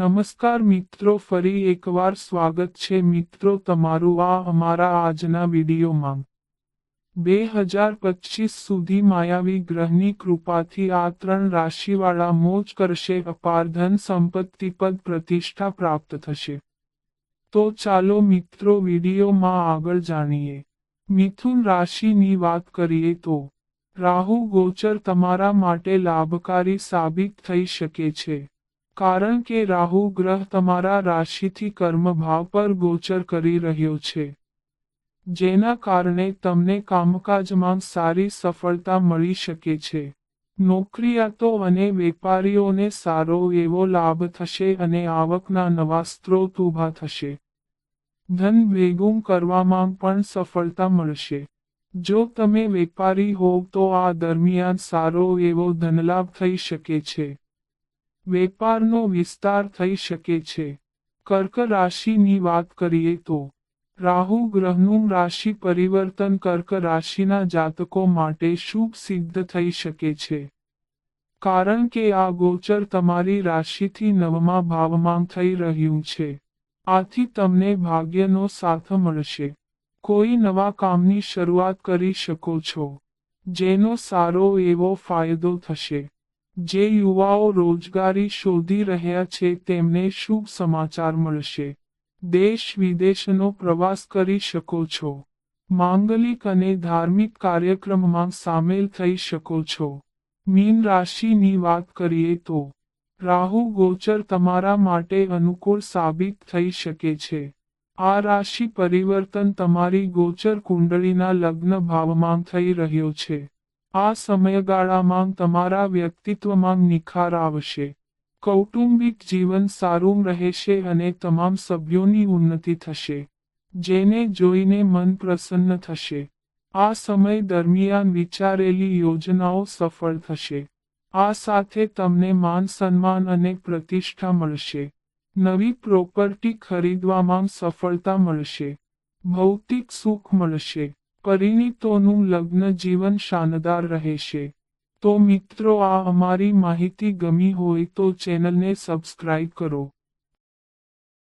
નમસ્કાર મિત્રો, ફરી એકવાર સ્વાગત છે મિત્રો તમારું આ અમારા આજના વિડીયોમાં. બે હજાર પચીસ સુધી માયાવી ગ્રહની કૃપાથી આ ત્રણ રાશિવાળા મોજ કરશે, અપાર ધન સંપત્તિ પદ પ્રતિષ્ઠા પ્રાપ્ત થશે. તો ચાલો મિત્રો વિડીયોમાં આગળ જાણીએ. મિથુન રાશિની વાત કરીએ તો, રાહુ ગોચર તમારા માટે લાભકારી સાબિત થઈ શકે છે. કારણ કે રાહુ ગ્રહ તમારા રાશિથી કર્મભાવ પર ગોચર કરી રહ્યો છે. જેના કારણે તમને કામકાજમાં સારી સફળતા મળી શકે છે. નોકરીયાતો અને વેપારીઓને સારો એવો લાભ થશે અને આવકના નવા સ્ત્રોત ઊભા થશે. ધન ભેગું કરવામાં પણ સફળતા મળશે. જો તમે વેપારી હોવ તો આ દરમિયાન સારો એવો ધનલાભ થઈ શકે છે. વેપારનો વિસ્તાર થઈ શકે છે. કર્ક રાશિની વાત કરીએ તો, રાહુ ગ્રહનું રાશિ પરિવર્તન કર્ક રાશિના જાતકો માટે શુભ સિદ્ધ થઈ શકે છે. કારણ કે આ ગોચર તમારી રાશિથી નવમા ભાવમાં થઈ રહ્યું છે. આથી તમને ભાગ્યનો સાથ મળશે. કોઈ નવા કામની શરૂઆત કરી શકો છો, જેનો સારો એવો ફાયદો થશે. જે યુવાઓ રોજગારી શોધી રહ્યા છે તેમને શુભ સમાચાર મળશે. દેશ વિદેશનો પ્રવાસ કરી શકો છો. માંગલિક અને ધાર્મિક કાર્યક્રમમાં સામેલ થઈ શકો છો. મીન રાશિની વાત કરીએ તો, રાહુ ગોચર તમારા માટે અનુકૂળ સાબિત થઈ શકે છે. આ રાશિ પરિવર્તન તમારી ગોચર કુંડળીના લગ્ન ભાવમાં થઈ રહ્યો છે. આ સમયગાળામાં તમારા વ્યક્તિત્વમાં નિખાર આવશે. કૌટુંબિક જીવન સારું રહેશે અને તમામ સભ્યોની ઉન્નતિ થશે. જેને જોઈને મન પ્રસન્ન થશે. આ સમય દરમિયાન વિચારેલી યોજનાઓ સફળ થશે. આ સાથે તમને માન સન્માન અને પ્રતિષ્ઠા મળશે. નવી પ્રોપર્ટી ખરીદવામાં સફળતા મળશે. ભૌતિક સુખ મળશે. પરિણીતોનું લગ્ન જીવન શાનદાર રહેશે. તો મિત્રો, આ અમારી માહિતી ગમી હોય તો ચેનલને સબસ્ક્રાઇબ કરો.